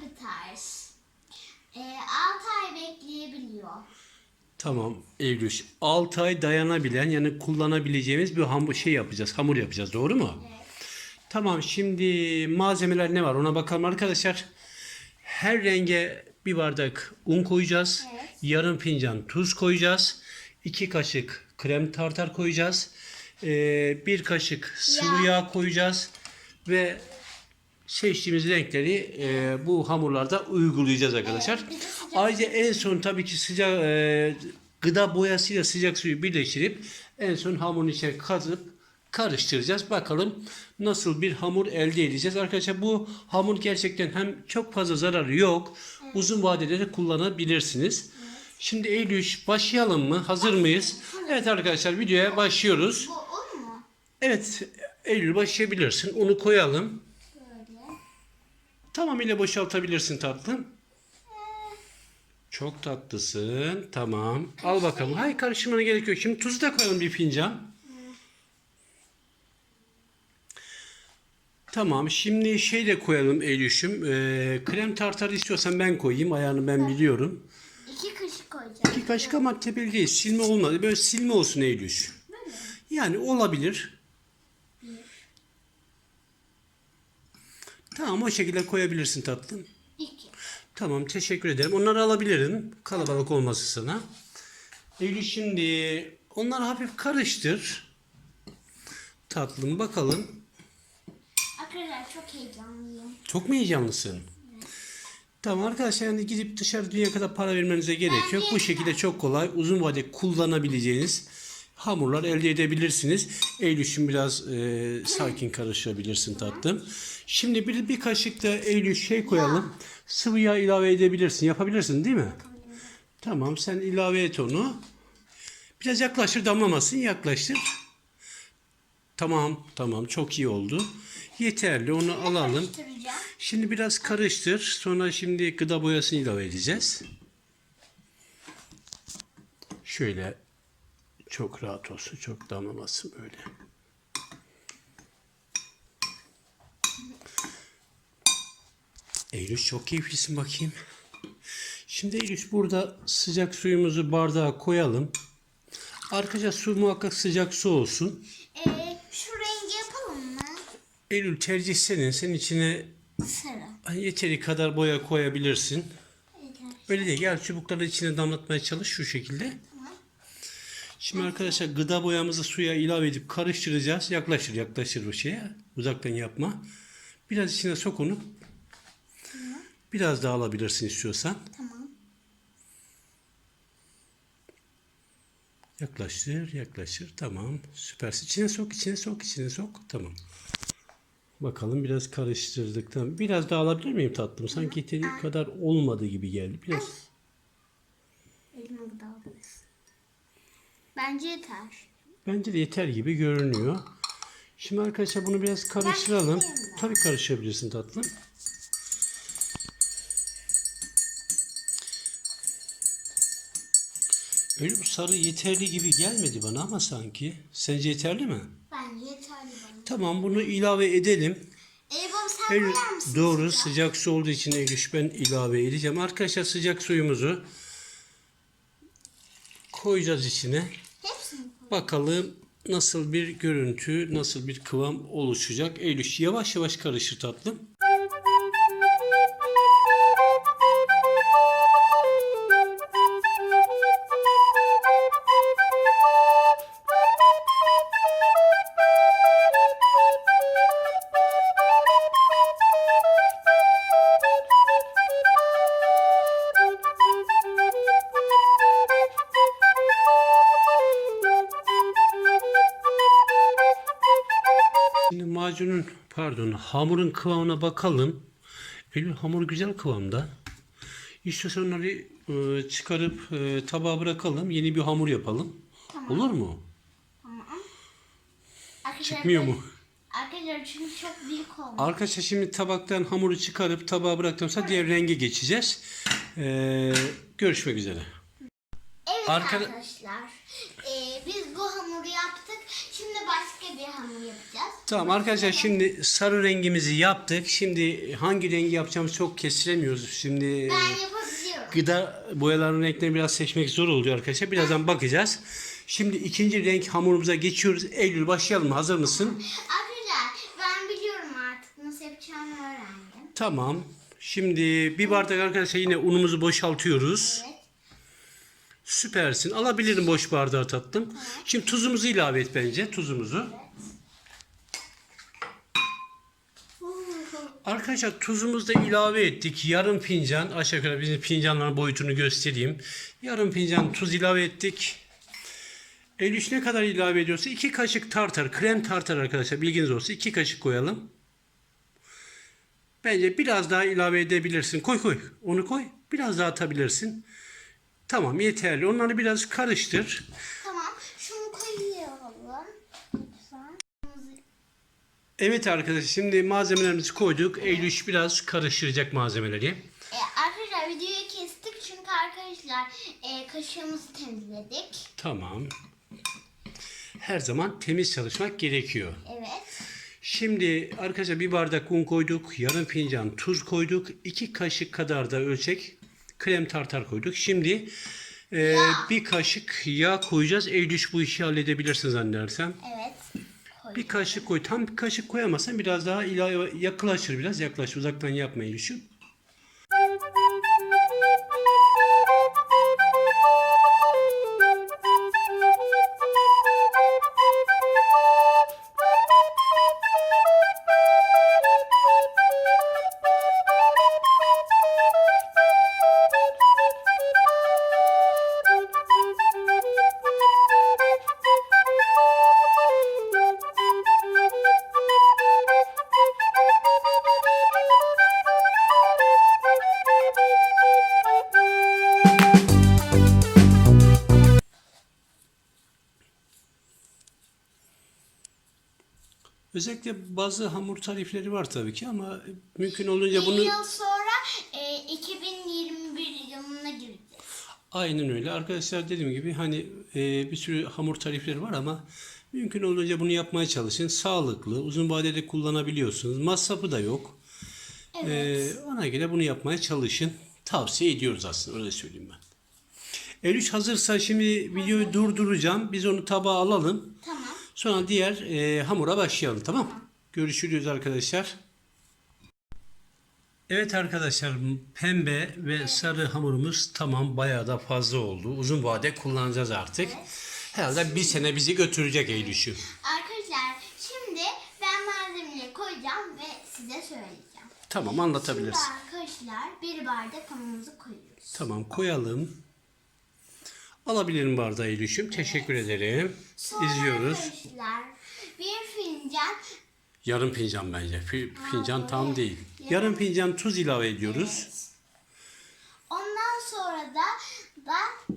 biter. Ee, 6 ay bekleyebiliyor. Tamam Eylül. 6 ay dayanabilen yani kullanabileceğimiz bir hamur şey yapacağız. Hamur yapacağız. Doğru mu? Evet. Tamam şimdi malzemeler ne var ona bakalım arkadaşlar. Her renge bir bardak un koyacağız. Evet. Yarım fincan tuz koyacağız. 2 kaşık krem tartar koyacağız. Ee, bir kaşık sıvı Yağ. yağ koyacağız. Ve seçtiğimiz renkleri e, bu hamurlarda uygulayacağız arkadaşlar. Evet, Ayrıca en son tabii ki sıcak e, gıda boyasıyla sıcak suyu birleştirip en son hamurun içine katıp karıştıracağız. Bakalım nasıl bir hamur elde edeceğiz. Arkadaşlar bu hamur gerçekten hem çok fazla zararı yok. Uzun vadede de kullanabilirsiniz. Şimdi Eylül başlayalım mı? Hazır mıyız? Evet arkadaşlar videoya başlıyoruz. Bu? Evet Eylül başlayabilirsin. Onu koyalım. Tamamıyla boşaltabilirsin tatlım. Çok tatlısın. Tamam. Al bakalım. Hayır karıştırmana gerek yok. Şimdi tuzu da koyalım bir fincan. Tamam. Şimdi şey de koyalım Eylül'üşüm. Ee, krem tartar istiyorsan ben koyayım. Ayağını ben biliyorum. 2 kaşık koyacağım. İki kaşık ama tepeli değil. Silme olmadı. Böyle silme olsun Eylül. Yani olabilir. Tamam o şekilde koyabilirsin tatlım. 2. Tamam teşekkür ederim. Onları alabilirim. Kalabalık olması sana. Eylül şimdi onları hafif karıştır. Tatlım bakalım. Arkadaşlar çok heyecanlıyım. Çok mu heyecanlısın? Tamam arkadaşlar yani gidip dışarı dünya kadar para vermenize gerek yok. Bu şekilde çok kolay uzun vade kullanabileceğiniz hamurlar elde edebilirsiniz. Eylül'ün biraz e, sakin karıştırabilirsin tatlım. Şimdi bir, bir kaşık da Eylül şey koyalım. Sıvı yağ ilave edebilirsin. Yapabilirsin değil mi? Tamam sen ilave et onu. Biraz yaklaştır damlamasın yaklaştır. Tamam tamam çok iyi oldu. Yeterli onu alalım. Şimdi biraz karıştır. Sonra şimdi gıda boyasını ilave edeceğiz. Şöyle çok rahat olsun. Çok damlamasın böyle. Eylül çok keyiflisin bakayım. Şimdi Eylül burada sıcak suyumuzu bardağa koyalım. Arkadaşlar su muhakkak sıcak su olsun. Ee, şu rengi yapalım mı? Eylül tercih senin. Senin içine Sarı. yeteri kadar boya koyabilirsin. Yeter. Öyle değil. Gel çubukları içine damlatmaya çalış şu şekilde. Tamam. Şimdi arkadaşlar gıda boyamızı suya ilave edip karıştıracağız. Yaklaştır yaklaştır bu şeye. Uzaktan yapma. Biraz içine sok onu. Biraz daha alabilirsin istiyorsan. Tamam. Yaklaştır yaklaştır. Tamam. Süpersin. İçine sok içine sok içine sok. Tamam. Bakalım biraz karıştırdık. Tamam. Biraz daha alabilir miyim tatlım? Sanki yeteri kadar olmadı gibi geldi. Biraz. Elime dağılırız. Bence yeter. Bence de yeter gibi görünüyor. Şimdi arkadaşlar bunu biraz karıştıralım. mı? Tabii karıştırabilirsin tatlım. Öyle bu sarı yeterli gibi gelmedi bana ama sanki. Sence yeterli mi? Bence yeterli bana. Tamam bunu ilave edelim. Baba sen Eylül, koyar mısın? doğru sıcak? sıcak su olduğu için Eylül ben ilave edeceğim. Arkadaşlar sıcak suyumuzu koyacağız içine. Bakalım nasıl bir görüntü, nasıl bir kıvam oluşacak. Eylül yavaş yavaş karıştır tatlım. Şimdi macunun pardon hamurun kıvamına bakalım. Eylül hamur güzel kıvamda. İstiyorsan onları e, çıkarıp e, tabağa bırakalım. Yeni bir hamur yapalım. Olur mu? Arkadaşlar, Çıkmıyor mu? Arkadaşlar çünkü çok büyük oldu. Arkadaşlar şimdi tabaktan hamuru çıkarıp tabağa bıraktığımızda diğer renge geçeceğiz. E, görüşmek üzere. Evet Arka- arkadaşlar. Ee, biz bu hamuru yaptık. Şimdi başka bir hamur yapacağız. Tamam arkadaşlar şimdi sarı rengimizi yaptık. Şimdi hangi rengi yapacağımızı çok kestiremiyoruz. Şimdi Ben yapabiliyorum. gıda boyalarının renklerini biraz seçmek zor oluyor arkadaşlar. Birazdan bakacağız. Şimdi ikinci renk hamurumuza geçiyoruz. Eylül başlayalım. Hazır mısın? Arkadaşlar ben biliyorum artık nasıl yapacağımı öğrendim. Tamam. Şimdi bir bardak arkadaşlar yine unumuzu boşaltıyoruz. Evet. Süpersin. Alabilirim boş bardağı tatlım. Şimdi tuzumuzu ilave et bence. Tuzumuzu. Arkadaşlar tuzumuzu da ilave ettik. Yarım fincan. Aşağı yukarı bizim fincanların boyutunu göstereyim. Yarım fincan tuz ilave ettik. Eylül ne kadar ilave ediyorsa iki kaşık tartar. Krem tartar arkadaşlar. Bilginiz olsun. iki kaşık koyalım. Bence biraz daha ilave edebilirsin. Koy koy. Onu koy. Biraz daha atabilirsin. Tamam yeterli. Onları biraz karıştır. Tamam. Şunu koyalım. Lütfen. Evet arkadaşlar şimdi malzemelerimizi koyduk. Eylül biraz karıştıracak malzemeleri. Ee, arkadaşlar videoyu kestik çünkü arkadaşlar e, kaşığımızı temizledik. Tamam. Her zaman temiz çalışmak gerekiyor. Evet. Şimdi arkadaşlar bir bardak un koyduk. Yarım fincan tuz koyduk. iki kaşık kadar da ölçek krem tartar koyduk. Şimdi e, bir kaşık yağ koyacağız. Eylül bu işi halledebilirsin zannedersem. Evet. Koy. Bir kaşık koy. Tam bir kaşık koyamazsan biraz daha ilave yaklaşır biraz. Yaklaş uzaktan yapma Eylül'cüğüm. Özellikle bazı hamur tarifleri var tabii ki ama mümkün olunca Bir bunu yıl sonra e, 2021 yılına gireceğiz. aynen öyle. Arkadaşlar dediğim gibi hani e, bir sürü hamur tarifleri var ama mümkün olunca bunu yapmaya çalışın. Sağlıklı, uzun vadede kullanabiliyorsunuz. Masrafı da yok. E, ona göre bunu yapmaya çalışın. Tavsiye ediyoruz aslında öyle söyleyeyim ben. Eylül hazırsa şimdi videoyu durduracağım. Biz onu tabağa alalım. Tamam. Sonra diğer e, hamura başlayalım tamam Görüşürüz arkadaşlar. Evet arkadaşlar pembe ve sarı hamurumuz tamam bayağı da fazla oldu. Uzun vade kullanacağız artık. Herhalde bir sene bizi götürecek Eylül'cüğüm. Arkadaşlar şimdi ben malzemeleri koyacağım ve size söyleyeceğim. Tamam Şimdi anlatabilirsin. arkadaşlar bir bardak hamurumuzu koyuyoruz. Tamam koyalım. Alabilirim bardağı Eylül'cüğüm. Teşekkür ederim. Sonra İzliyoruz. arkadaşlar bir fincan Yarım fincan bence. Fi- Fincan tam değil. Yarım fincan tuz ilave ediyoruz. ondan sonra da da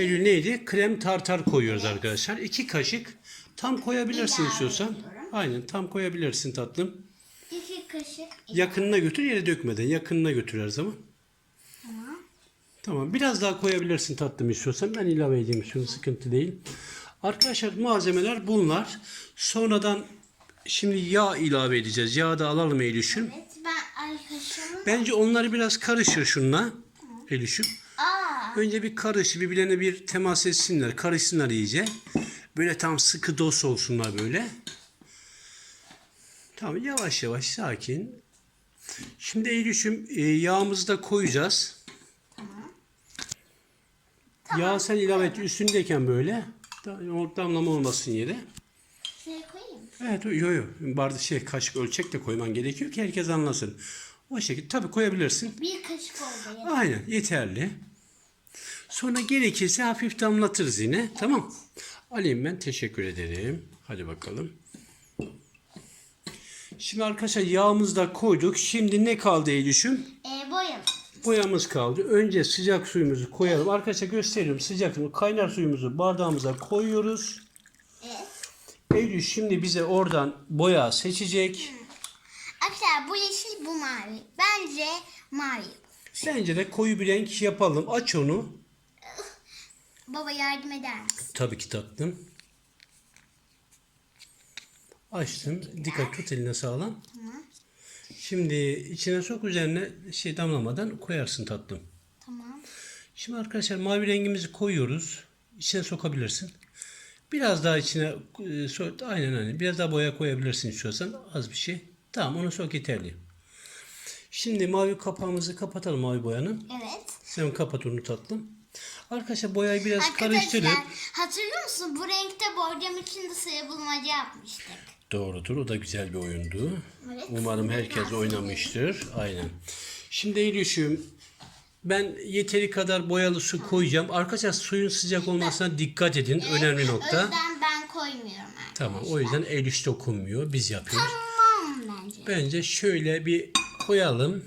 Eylül neydi? Krem tartar koyuyoruz arkadaşlar. İki kaşık. Tam koyabilirsin İlave istiyorsan. ediyorum. Aynen tam koyabilirsin tatlım. iki kaşık Yakınına götür yere dökmeden. Yakınına götür her zaman. Tamam. Biraz daha koyabilirsin tatlım istiyorsan. Ben ilave edeyim şunu sıkıntı değil. Arkadaşlar malzemeler bunlar. Sonradan şimdi yağ ilave edeceğiz. Yağ da alalım Eylül'şüm. Evet ben arkadaşımın Bence onları biraz karıştır şunla. Eylül'şüm. Aa, Önce bir karış, birbirlerine bir temas etsinler, karışsınlar iyice. Böyle tam sıkı dos olsunlar böyle. Tamam yavaş yavaş sakin. Şimdi Eylül'cüm e, yağımızı da koyacağız. Yağ sen ilave et üstündeyken böyle. Damlama olmasın yere. şuraya koyayım. Evet yok yok. Bardak şey kaşık ölçek de koyman gerekiyor ki herkes anlasın. O şekilde tabii koyabilirsin. Bir kaşık oldu ya. Aynen yeterli. Sonra gerekirse hafif damlatırız yine. Tamam. Alayım ben teşekkür ederim. Hadi bakalım. Şimdi arkadaşlar yağımızı da koyduk. Şimdi ne kaldı Eylül'cüm? Ee, boyam. Boyamız kaldı. Önce sıcak suyumuzu koyalım. Arkadaşlar gösteriyorum sıcak suyu. Kaynar suyumuzu bardağımıza koyuyoruz. Evet. Eylül şimdi bize oradan boya seçecek. Arkadaşlar bu yeşil bu mavi. Bence mavi. Bence de koyu bir renk yapalım. Aç onu. Baba yardım eder misin? Tabii ki tatlım. Açtım. Dikkat tut eline sağlam. Tamam. Şimdi içine sok üzerine şey damlamadan koyarsın tatlım. Tamam. Şimdi arkadaşlar mavi rengimizi koyuyoruz. İçine sokabilirsin. Biraz daha içine e, aynen aynen. Biraz daha boya koyabilirsin istiyorsan az bir şey. Tamam onu sok yeterli. Şimdi mavi kapağımızı kapatalım mavi boyanın. Evet. Sen kapat onu tatlım. Arkadaşlar boyayı biraz karıştırıp Arkadaşlar hatırlıyor musun? Bu renkte borcam için de sayı bulmaca yapmıştık. Doğrudur. O da güzel bir oyundu. Evet. Umarım herkes oynamıştır. Aynen. Şimdi Eylül'cüğüm ben yeteri kadar boyalı su koyacağım. Arkadaşlar suyun sıcak olmasına dikkat edin. Önemli O nokta. yüzden ben koymuyorum arkadaşlar. Tamam. O yüzden Eylül dokunmuyor. Biz yapıyoruz. Tamam bence. Bence şöyle bir koyalım.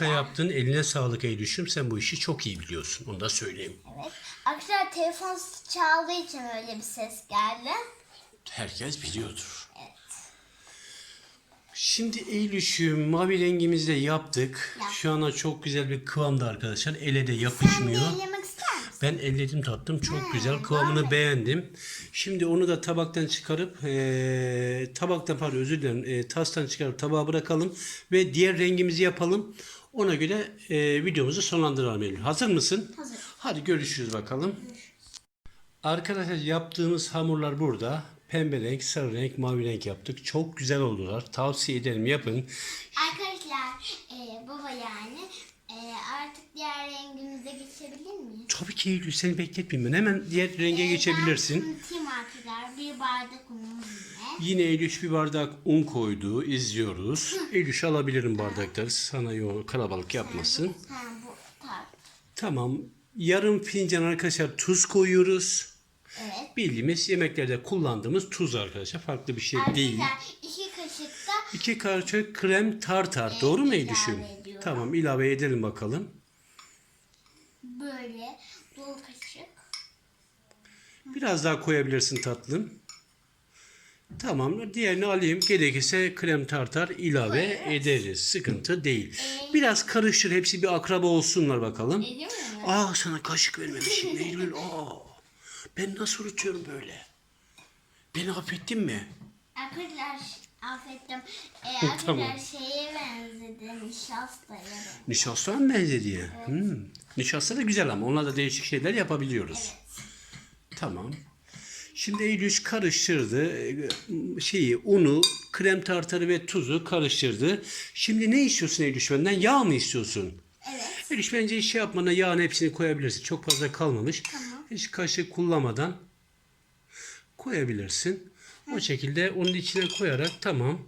Harika yaptın. Eline sağlık Eylül'cüğüm. Sen bu işi çok iyi biliyorsun. Onu da söyleyeyim. Evet. Arkadaşlar telefon çaldığı için öyle bir ses geldi. Herkes biliyordur. Şimdi Eylül'cüğüm mavi rengimizle yaptık. Yap. Şu ana çok güzel bir kıvamda arkadaşlar. Ele de Sen yapışmıyor. de elemek ister misin? Ben elledim tattım. Çok güzel. Kıvamını beğendim. Şimdi onu da tabaktan çıkarıp eee tabaktan pardon özür dilerim. eee, tastan çıkarıp tabağa bırakalım. Ve diğer rengimizi yapalım. Ona göre eee, videomuzu sonlandıralım Eylül. Hazır mısın? Hazır. Hadi görüşürüz bakalım. Arkadaşlar yaptığımız hamurlar burada. Pembe renk, sarı renk, mavi renk yaptık. Çok güzel oldular. Tavsiye ederim yapın. Arkadaşlar e, baba yani e, artık diğer rengimize geçebilir miyiz? Tabii ki Eylül seni bekletmeyeyim ben. Hemen diğer renge E, geçebilirsin. Ben arkadaşlar. Bir bardak unumuz yine. Eylül bir bardak un koydu. izliyoruz. Eylül alabilirim bardakları. Sana yoğun kalabalık yapmasın. Ha bu tar. Tamam. Yarım fincan arkadaşlar tuz koyuyoruz. Evet. Bildiğimiz yemeklerde kullandığımız tuz arkadaşlar. Farklı bir şey değil. Arkadaşlar iki kaşık da İki kaşık krem tartar. Doğru mu ilave ediyorum. Tamam ilave edelim bakalım. böyle dolu kaşık. Biraz daha koyabilirsin tatlım. Tamam. Diğerini alayım. Gerekirse krem tartar ilave ederiz. Sıkıntı değil. Biraz karıştır. Hepsi bir akraba olsunlar bakalım. Ediyor mu? Aa sana kaşık vermemişim Eylül. Aa. Ben nasıl unutuyorum böyle? Beni affettin mi? Arkadaşlar affettim. E, arkadaşlar Tamam. şeye benzedi. Nişastaya benzedi. Nişasta mı benzedi ya? Hmm. Nişasta da güzel ama onlarla değişik şeyler yapabiliyoruz. Tamam. Şimdi Eylül karıştırdı. Şeyi, unu, krem tartarı ve tuzu karıştırdı. Şimdi ne istiyorsun Eylül benden? Yağ mı istiyorsun? Evet. Eylül bence şey yapmana yağın hepsini koyabilirsin. Çok fazla kalmamış. Tamam. Hiç kaşık kullanmadan koyabilirsin. O şekilde onun içine koyarak tamam.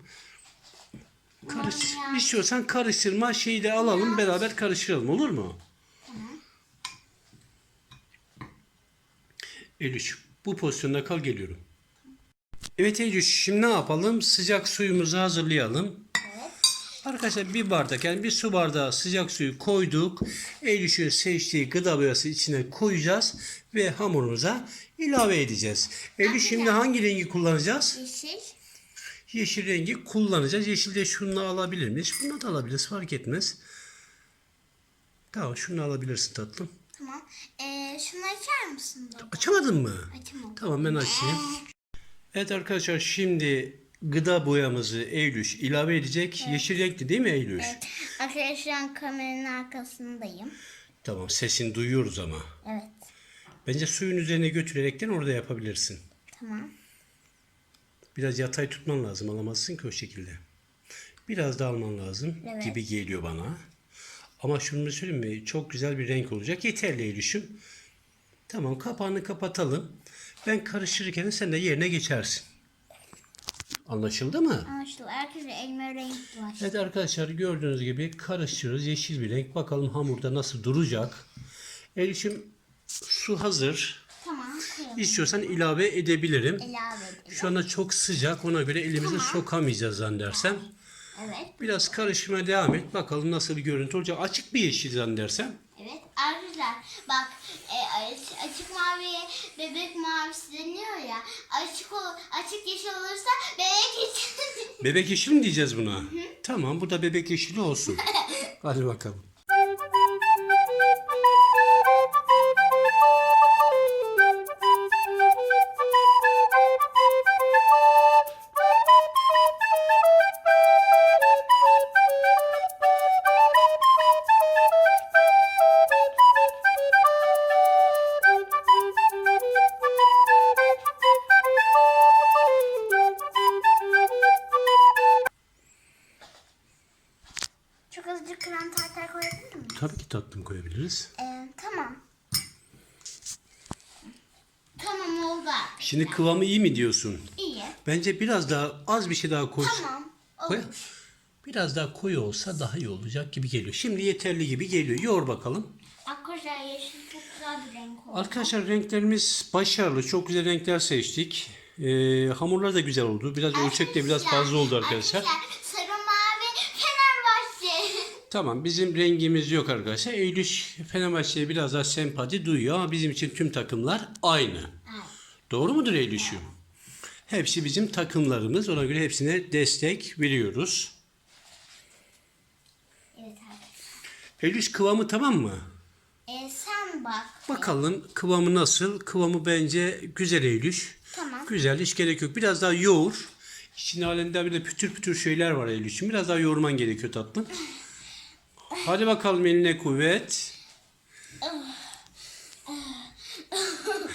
Karış, ya. istiyorsan karıştırma şeyi de alalım beraber karıştıralım olur mu? Eylül bu pozisyonda kal geliyorum. Evet Eylül şimdi ne yapalım? Sıcak suyumuzu hazırlayalım. Arkadaşlar bir bardak yani bir su bardağı sıcak suyu koyduk. Eylül'ün seçtiği gıda boyası içine koyacağız ve hamurumuza ilave edeceğiz. Eylül şimdi hangi rengi kullanacağız? Yeşil. Yeşil rengi kullanacağız. Yeşil de şunu alabilir miyiz? Bunu da alabiliriz fark etmez. Tamam şunu alabilirsin tatlım. Tamam. E, şunu açar mısın baba? Açamadın mı? Açamadım. Tamam ben açayım. Evet arkadaşlar şimdi gıda boyamızı Eylül ilave edecek. Yeşil renkli değil mi Eylül? Evet. Arkadaşlar kameranın arkasındayım. Tamam sesini duyuyoruz ama. Evet. Bence suyun üzerine götürerekten orada yapabilirsin. Tamam. Biraz yatay tutman lazım. Alamazsın ki o şekilde. Biraz da alman lazım Evet. gibi geliyor bana. Ama şunu söyleyeyim mi? Çok güzel bir renk olacak. Yeterli Eylül'üm. Tamam kapağını kapatalım. Ben karıştırırken sen de yerine geçersin. Anlaşıldı mı? Anlaşıldı. Arkadaşlar elma renk var. Evet arkadaşlar gördüğünüz gibi karıştırıyoruz. Yeşil bir renk. Bakalım hamurda nasıl duracak. Elif'im su hazır. Tamam koyalım. İstiyorsan ilave edebilirim. İlave edelim. Şu anda çok sıcak. Ona göre elimizi sokamayacağız zannedersem. Evet. Biraz karıştırmaya devam et. Bakalım nasıl bir görüntü olacak. Açık bir yeşil zannedersem. Evet. Arkadaşlar bak e, açık, maviye bebek mavisi deniyor ya. Açık ol, açık yeşil olursa bebek yeşil. Bebek yeşili mi diyeceğiz buna? Tamam bu da bebek yeşili olsun. Hadi bakalım. Tabii ki tatlım koyabiliriz. Ee, tamam. Tamam oldu. Şimdi kıvamı iyi mi diyorsun? İyi. Bence biraz daha az bir şey daha koy. Tamam. Koy. Olur. Biraz daha koyu olsa daha iyi olacak gibi geliyor. Şimdi yeterli gibi geliyor. Yoğur bakalım. Arkadaşlar yeşil çok güzel bir renk oldu. Arkadaşlar renklerimiz başarılı. Çok güzel renkler seçtik. Ee, hamurlar da güzel oldu. Biraz ölçek de biraz fazla oldu arkadaşlar. Fenerbahçe. Tamam bizim rengimiz yok arkadaşlar. Eylül Fenerbahçe'ye biraz daha sempati duyuyor ama bizim için tüm takımlar aynı. Ay, Doğru mudur Eylül'cüğüm? Hepsi bizim takımlarımız. Ona göre hepsine destek veriyoruz. evet. Eylül kıvamı tamam mı? Ee, sen bak. Bakalım kıvamı nasıl? Kıvamı bence güzel Eylül. Tamam. Güzel hiç gerek yok. Biraz daha yoğur. İçinde halinde bir de pütür pütür şeyler var Eylül'cüğüm. Biraz daha yoğurman gerekiyor tatlım. Hadi bakalım eline kuvvet.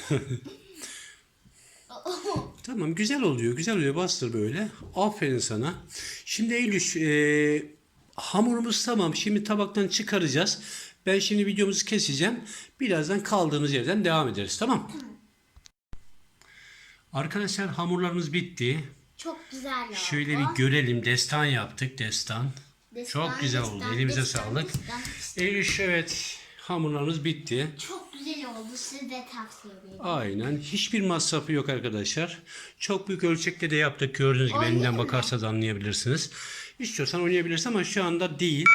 Tamam güzel oluyor. Güzel oluyor. Bastır böyle. Aferin sana. Şimdi Eylül e, hamurumuz tamam. Şimdi tabaktan çıkaracağız. Ben şimdi videomuzu keseceğim. Birazdan kaldığımız yerden devam ederiz. Tamam. Arkadaşlar hamurlarımız bitti. Çok güzel oldu. Şöyle bir görelim. Destan yaptık. Destan. Çok güzel oldu. Elimize sağlık. Eylül evet hamurlarımız bitti. Çok güzel oldu. Size de tavsiye ederim. Aynen. Hiçbir masrafı yok arkadaşlar. Çok büyük ölçekte de yaptık. Gördüğünüz gibi Oynayalım elinden mı? bakarsanız anlayabilirsiniz. İstiyorsan oynayabilirsin ama şu anda değil.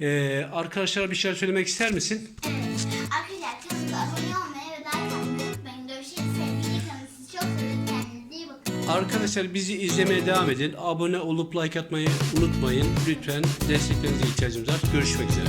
Ee, arkadaşlara bir şeyler söylemek ister misin? Evet. Arkadaşlar bizi izlemeye devam edin. Abone olup like atmayı unutmayın. Lütfen desteklerinize ihtiyacımız var. Görüşmek üzere.